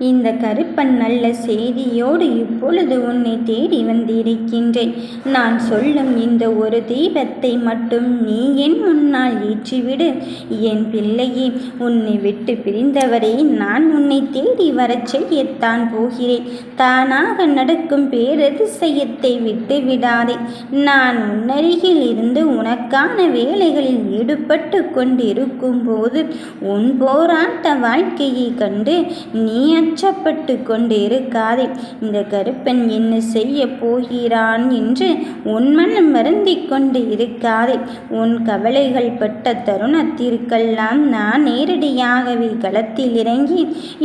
இந்த கருப்பன் நல்ல செய்தியோடு இப்பொழுது உன்னை தேடி வந்திருக்கின்றேன். நான் சொல்லும் இந்த ஒரு தீபத்தை மட்டும் நீ என் முன்னால் ஏற்றிவிடு. என் பிள்ளையே உன்னை விட்டு பிரிந்தவரை நான் உன்னை தேடி வரச் செய்யத்தான் போகிறேன். தானாக நடக்கும் பேரதிசயத்தை விட்டு விடாதே நான் உன்னருகில் இருந்து உனக்கான வேலைகளில் ஈடுபட்டு கொண்டிருக்கும் போது உன் போராட்ட வாழ்க்கையை கண்டு நீ அச்சப்பட்டு கொண்டிருக்காதே. இந்த கருப்பன் என்ன செய்ய போகிறான் என்று உன் மனம் வருந்தி கொண்டு இருக்காதே உன் கவலைகள் பட்ட தருணத்திற்கெல்லாம் நான் நேரடியாகவே களத்தில் இறங்கி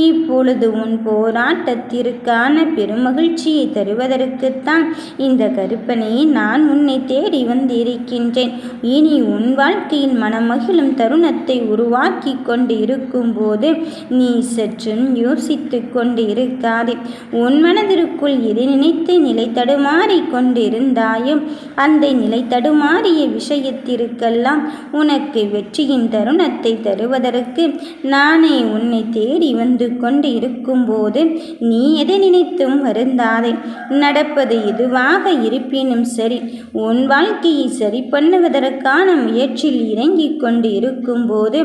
இப்பொழுது உன் போராட்டத்திற்கான பெருமகிழ்ச்சியை தருவதற்குத்தான் இந்த கருப்பனை நான் உன்னை தேடி வந்திருக்கின்றேன். இனி உன் வாழ்க்கையில் மனமகிழும் தருணத்தை உருவாக்கி கொண்டு இருக்கும்போது நீ சற்றும் யோசித்து நினைத்து கொண்டு இருக்காதே உன் மனதிற்குள் எதை நினைத்து நிலை தடுமாறி கொண்டிருந்தாயும் அந்த நிலை தடுமாறிய விஷயத்திற்கெல்லாம் உனக்கு வெற்றியின் தருணத்தை தருவதற்கு நானே உன்னை தேடி வந்து கொண்டு இருக்கும்போது நீ எதை நினைத்தும் வருந்தாதே. நடப்பது எதுவாக இருப்பினும் சரி உன் வாழ்க்கையை சரி பண்ணுவதற்கான முயற்சியில் இறங்கிக் கொண்டு இருக்கும்போது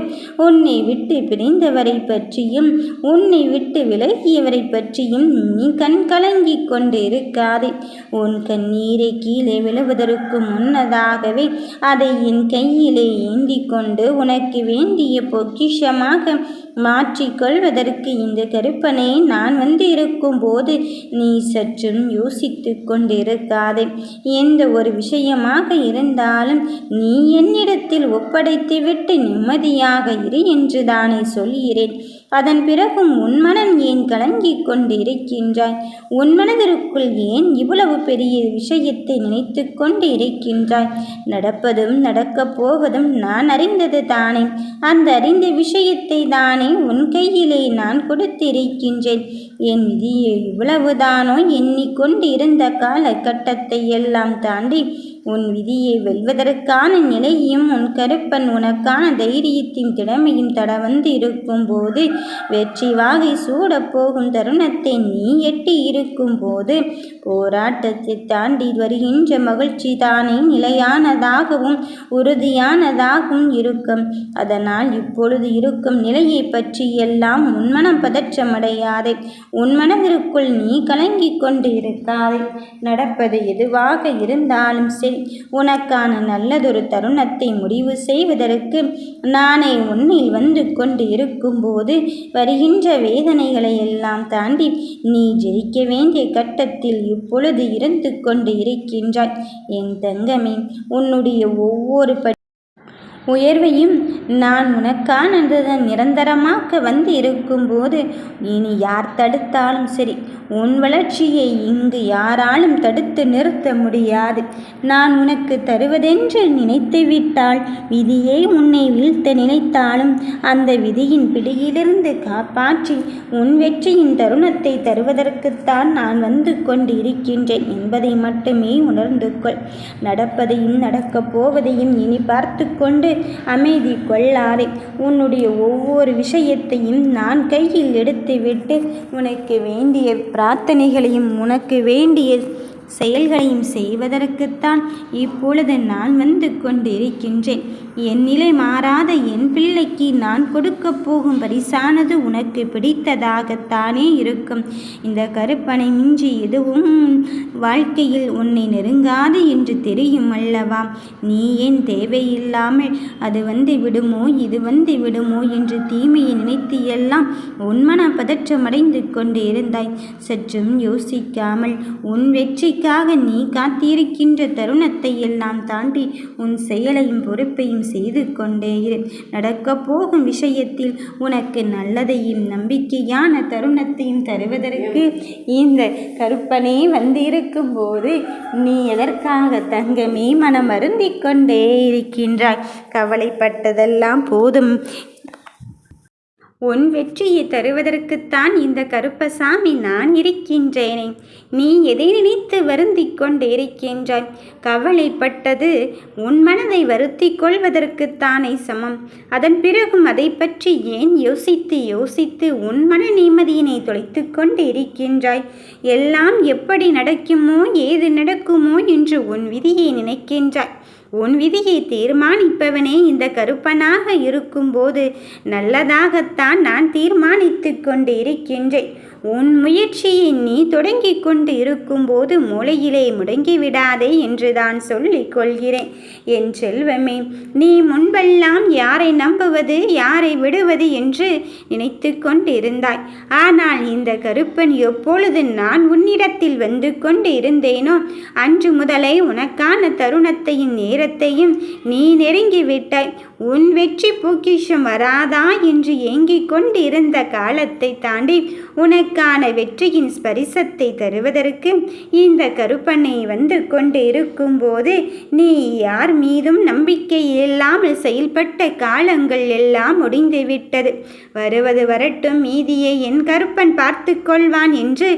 உன்னை விட்டு பிரிந்தவரை பற்றியும் உன்னை விட்டு இவரை பற்றியும் நீ கண் கலங்கிக் கொண்டிருக்காதே. உன் கண்ணீரை கீழே விழுவதற்கு முன்னதாகவே அதை என் கையிலே ஏந்தி கொண்டு உனக்கு வேண்டிய பொக்கிஷமாக மாற்றிக்கொள்வதற்கு இந்த கருப்பனை நான் வந்து இருக்கும் போது நீ சற்றும் யோசித்து கொண்டிருக்காதே. எந்த ஒரு விஷயமாக இருந்தாலும் நீ என்னிடத்தில் ஒப்படைத்துவிட்டு நிம்மதியாக இரு என்று தானே சொல்கிறேன். அதன் பிறகும் உன் மனம் ஏன் கலங்கிக் கொண்டிருக்கின்றாய்? உன் மனதிற்குள் ஏன் இவ்வளவு பெரிய விஷயத்தை நினைத்து கொண்டு இருக்கின்றாய் நடப்பதும் நடக்கப் போவதும் நான் அறிந்தது தானே. அந்த அறிந்த விஷயத்தை தானே உன் கையிலே நான் கொடுத்திருக்கின்றேன். என் விதியை இவ்வளவுதானோ? எண்ணிக்கொண்டு இருந்த காலகட்டத்தை எல்லாம் தாண்டி உன் விதியை வெல்வதற்கான நிலையும் உன் கருப்பன் உனக்கான தைரியத்தின் திறமையும் தட வந்து இருக்கும்போது வெற்றி வாகை சூடப்போகும் தருணத்தை நீ எட்டி இருக்கும் போது போராட்டத்தை தாண்டி வருகின்ற மகிழ்ச்சி தானே நிலையானதாகவும் உறுதியானதாகவும் இருக்கும். அதனால் இப்பொழுது இருக்கும் நிலையை பற்றி எல்லாம் உன்மனம் பதற்றமடையாதே உன் மனதிற்குள் நீ கலங்கிக் கொண்டு இருக்காதே. நடப்பது எதுவாக இருந்தாலும் சரி. உனக்கான நல்லதொரு தருணத்தை முடிவு செய்வதற்கு நானே உன்னில் வந்து கொண்டு இருக்கும்போது வருகின்ற வேதனைகளை எல்லாம் தாண்டி நீ ஜெயிக்க வேண்டிய கட்டத்தில் இப்பொழுது இருந்து கொண்டு இருக்கின்றாய். என் தங்கமே உன்னுடைய ஒவ்வொரு உயர்வையும் நான் உனக்கானது நிரந்தரமாக்க வந்து இருக்கும்போது இனி யார் தடுத்தாலும் சரி உன் வளர்ச்சியை இங்கு யாராலும் தடுத்து நிறுத்த முடியாது. நான் உனக்கு தருவதென்று நினைத்து விட்டால் விதியை உன்னை வீழ்த்த நினைத்தாலும் அந்த விதியின் பிடியிலிருந்து காப்பாற்றி உன் வெற்றியின் தருணத்தை தருவதற்குத்தான் நான் வந்து கொண்டு இருக்கின்றேன் என்பதை மட்டுமே உணர்ந்து கொள். நடப்பதையும் நடக்கப் போவதையும் இனி பார்த்து கொண்டு அமைதி கொள்ளாதே. உன்னுடைய ஒவ்வொரு விஷயத்தையும் நான் கையில் எடுத்துவிட்டு உனக்கு வேண்டிய பிரார்த்தனைகளையும் உனக்கு வேண்டிய செயல்களையும் செய்வதற்குத்தான் இப்பொழுது நான் வந்து கொண்டிருக்கின்றேன். என் நிலை மாறாத என் பிள்ளைக்கு நான் கொடுக்கப் போகும் பரிசானது உனக்கு பிடித்ததாகத்தானே இருக்கும். இந்த கருப்பனை மிஞ்சி எதுவும் வாழ்க்கையில் உன்னை நெருங்காது என்று தெரியும் அல்லவா? நீ ஏன் தேவையில்லாமல் அது வந்து விடுமோ இது வந்து விடுமோ என்று தீமையை நினைத்து எல்லாம் உன்மன பதற்றமடைந்து கொண்டு இருந்தாய். சற்றும் யோசிக்காமல் உன் வெற்றி வெற்றிக்காக நீ காத்திருக்கின்ற தருணத்தை எல்லாம் தாண்டி உன் செயலையும் பொறுப்பையும் செய்து கொண்டே இரு. நடக்கப் போகும் விஷயத்தில் உனக்கு நல்லதையும் நம்பிக்கையான தருணத்தையும் தருவதற்கு இந்த கருப்பனே வந்திருக்கும் போது நீ எதற்காக தங்கமே மனம் அருந்திக் கொண்டே இருக்கின்றாய்? கவலைப்பட்டதெல்லாம் போதும். உன் வெற்றியை தருவதற்குத்தான் இந்த கருப்பசாமி நான் இருக்கின்றேனே. நீ எதை நினைத்து வருந்தி கொண்டு இருக்கின்றாய் கவலைப்பட்டது உன் மனதை வருத்தி கொள்வதற்குத்தானே சமம். அதன் பிறகும் அதை பற்றி ஏன் யோசித்து யோசித்து உன் மன நிம்மதியினை தொலைத்து கொண்டு இருக்கின்றாய் எல்லாம் எப்படி நடக்குமோ ஏது நடக்குமோ என்று உன் விதியை நினைக்கின்றாய். உன் விதியை தீர்மானிப்பவனே இந்த கருப்பனாக இருக்கும்போது நல்லதாகத்தான் நான் தீர்மானித்து கொண்டு இருக்கின்றேன் உன் முயற்சியை நீ தொடங்கி கொண்டு இருக்கும்போது மூளையிலே முடங்கிவிடாதே என்று தான் சொல்லிக் கொள்கிறேன். என் செல்வமே நீ முன்பெல்லாம் யாரை நம்புவது யாரை விடுவது என்று நினைத்து கொண்டிருந்தாய். ஆனால் இந்த கருப்பன் எப்பொழுது நான் உன்னிடத்தில் வந்து கொண்டு இருந்தேனோ அன்று முதலே உனக்கான தருணத்தையும் நேரத்தையும் நீ நெருங்கிவிட்டாய் உன் வெற்றி பூக்கிஷம் வராதா என்று ஏங்கிக் கொண்டிருந்த காலத்தை தாண்டி உனக்கான வெற்றியின் ஸ்பரிசத்தை தருவதற்கு இந்த கருப்பனை வந்து கொண்டு இருக்கும்போது நீ யார் மீதும் நம்பிக்கை இல்லாமல் செயல்பட்ட காலங்கள் எல்லாம் முடிந்துவிட்டது. வருவது வரட்டும் மீதியை என் கருப்பன் பார்த்து கொள்வான் என்று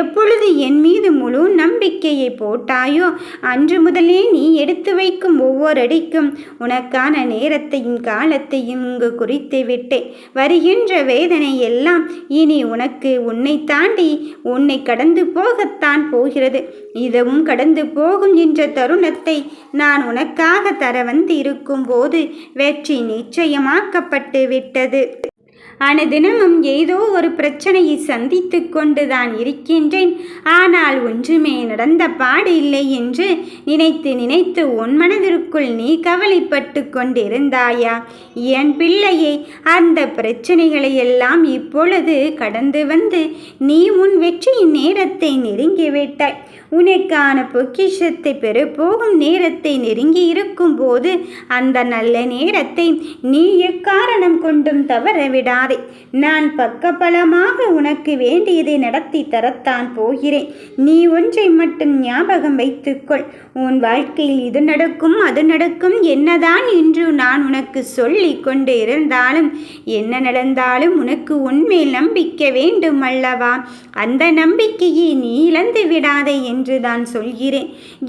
எப்பொழுது என் மீது முழு நம்பிக்கையை போட்டாயோ அன்று முதலே நீ எடுத்து வைக்கும் ஒவ்வொரு அடிக்கும் உனக்கான நேரத்தையும் காலத்தையும் இங்கு குறித்து விட்டேன். வருகின்ற வேதனை எல்லாம் இனி உனக்கு உன்னை தாண்டி உன்னை கடந்து போகத்தான் போகிறது. இதுவும் கடந்து போகும் என்ற தருணத்தை நான் உனக்காக தர வந்து இருக்கும்போது வெற்றி நிச்சயமாக்கப்பட்டு விட்டது. அனுதினமும் ஏதோ ஒரு பிரச்சனையை சந்தித்து கொண்டுதான் இருக்கின்றேன். ஆனால் ஒன்றுமே நடந்த பாடு இல்லை என்று நினைத்து நினைத்து உன் மனதிற்குள் நீ கவலைப்பட்டு கொண்டிருந்தாயா? என் பிள்ளையே அந்த பிரச்சனைகளை எல்லாம் இப்பொழுது கடந்து வந்து நீ உன் வெற்றியின் நேரத்தை நெருங்கிவிட்டாய். உனக்கான பொக்கிஷத்தை பெற போகும் நேரத்தை நெருங்கி இருக்கும் போது அந்த நல்ல நேரத்தை நீ எக்காரணம் கொண்டும் தவற விடாதே. நான் பக்கபலமாக உனக்கு வேண்டியதை நடத்தி தரத்தான் போகிறேன். நீ ஒன்றை மட்டும் ஞாபகம் வைத்துக்கொள். உன் வாழ்க்கையில் இது நடக்கும் அது நடக்கும். என்னதான் என்று நான் உனக்கு சொல்லி கொண்டு இருந்தாலும் என்ன நடந்தாலும் உனக்கு உண்மையில் நம்பிக்கை வேண்டும் அல்லவா? அந்த நம்பிக்கையை நீ இழந்து விடாதே என்று தான் சொல்கிறேன்.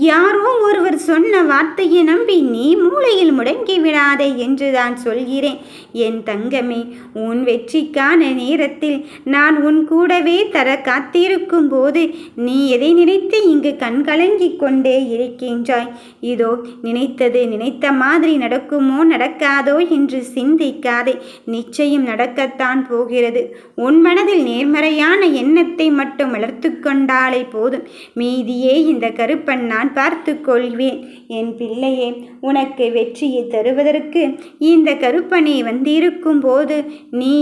யாரோ ஒருவர் சொன்ன வார்த்தையை நம்பி நீ மூளையில் முடங்கி விடாதே என்று தான் சொல்கிறேன். என் தங்கமே உன் வெற்றிக்கான நேரத்தில் நான் உன் கூடவே தர காத்திருக்கும் போது நீ எதை நினைத்து இங்கு கண்கலங்கி கொண்டே இருக்கின்றாய்? இதோ நினைத்தது நினைத்த மாதிரி நடக்குமோ நடக்காதோ என்று சிந்திக்காதே. நிச்சயம் நடக்கத்தான் போகிறது. உன் மனதில் நேர்மறையான எண்ணத்தை மட்டும் வளர்த்து கொண்டாலே போதும். மீதியே இந்த கருப்பன் நான் பார்த்து கொள்வேன். என் பிள்ளையே உனக்கு வெற்றியை தருவதற்கு இந்த கருப்பனை வந்திருக்கும் போது நீ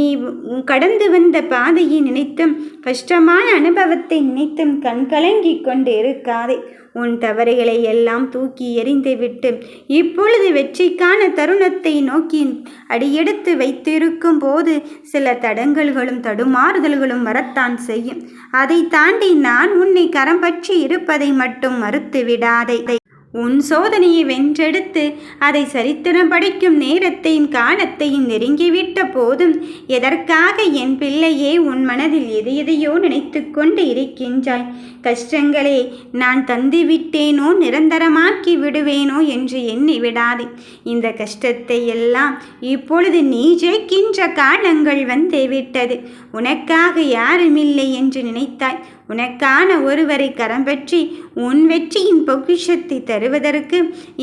கடந்து வந்த பாதையை நினைத்தும் கஷ்டமான அனுபவத்தை நினைத்தும் கண்கலங்கி கொண்டு இருக்காதே உன் தவறுகளை எல்லாம் தூக்கி எறிந்துவிட்டு இப்பொழுது வெற்றிக்கான தருணத்தை நோக்கி அடியெடுத்து வைத்திருக்கும் போது சில தடங்கல்களும் தடுமாறுதல்களும் வரத்தான் செய்யும். அதை தாண்டி நான் உன்னை கரம் பற்றி இருப்பதை மட்டும் மறுத்து விடாதே உன் சோதனையை வென்றெடுத்து அதை சரித்திரம் படிக்கும் நேரத்தையும் காலத்தையும் நெருங்கிவிட்ட போதும் எதற்காக என் பிள்ளையே உன் மனதில் எது எதையோ நினைத்து கொண்டு இருக்கின்றாய்? கஷ்டங்களே நான் தந்து விட்டேனோ நிரந்தரமாக்கி விடுவேனோ என்று எண்ணி விடாதே. இந்த கஷ்டத்தை எல்லாம் இப்பொழுது நீ ஜெயிக்கின்ற காலங்கள் வந்து விட்டது. உனக்காக யாருமில்லை என்று நினைத்தாய். உனக்கான ஒருவரை கரம் பற்றி உன் வெற்றியின் பொக்கிஷத்தை தருவதற்கு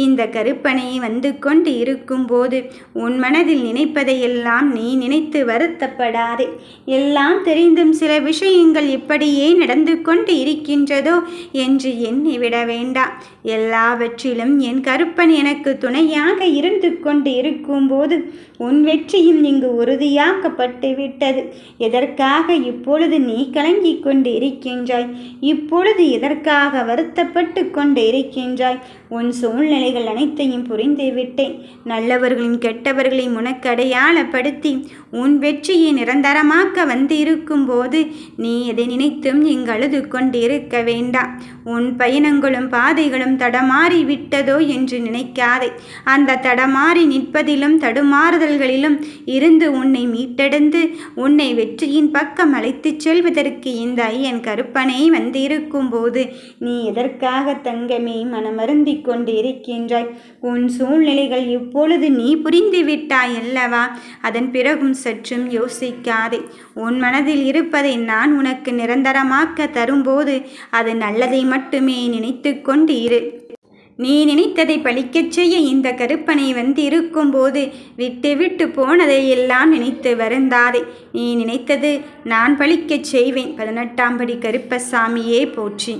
இந்த கருப்பனை வந்து கொண்டு இருக்கும்போது உன் மனதில் நினைப்பதையெல்லாம் நீ நினைத்து வருத்தப்படாதே. எல்லாம் தெரிந்தும் சில விஷயங்கள் இப்படியே நடந்து கொண்டு இருக்கின்றதோ என்று எண்ணிவிட வேண்டாம். எல்லாவற்றிலும் என் கருப்பன் எனக்கு துணையாக இருந்து கொண்டு இருக்கும்போது உன் வெற்றியும் இங்கு உறுதியாக்கப்பட்டு விட்டது. எதற்காக இப்பொழுது நீ கலங்கிக் கொண்டு இருக்கின்ற இருக்கின்றாய். இப்பொழுது எதற்காக வருத்தப்பட்டு கொண்டு இருக்கின்றாய்? உன் சூழ்நிலைகள் அனைத்தையும் புரிந்து விட்டேன். நல்லவர்களின் கெட்டவர்களை உனக்கு அடையாளப்படுத்தி உன் வெற்றியை நிரந்தரமாக்க வந்து இருக்கும்போது நீ எதை நினைத்தும் இங்கு அழுது கொண்டிருக்க வேண்டாம். உன் பயணங்களும் பாதைகளும் தடமாறி விட்டதோ என்று நினைக்காதே. அந்த தடமாறி நிற்பதிலும் தடுமாறுதல்களிலும் இருந்து உன்னை மீட்டெடுந்து உன்னை வெற்றியின் பக்கம் அழைத்துச் செல்வதற்கு இந்த ஐயன் கரு வந்திருக்கும் போது நீ எதற்காக தங்கமே மனமருந்தி கொண்டு இருக்கின்றாய் உன் சூழ்நிலைகள் இப்பொழுது நீ புரிந்துவிட்டாய் அல்லவா? அதன் பிறகும் சற்றும் யோசிக்காதே. உன் மனதில் இருப்பதை நான் உனக்கு நிரந்தரமாக்க தரும்போது அது நல்லதை மட்டுமே நினைத்து கொண்டு இரு. நீ நினைத்ததை பழிக்கச் செய்ய இந்த கருப்பனை வந்து இருக்கும்போது விட்டு விட்டு போனதை எல்லாம் நினைத்து வருந்தாதே. நீ நினைத்தது நான் பழிக்கச் செய்வேன். பதினெட்டாம் படி கருப்பசாமியே போற்றி.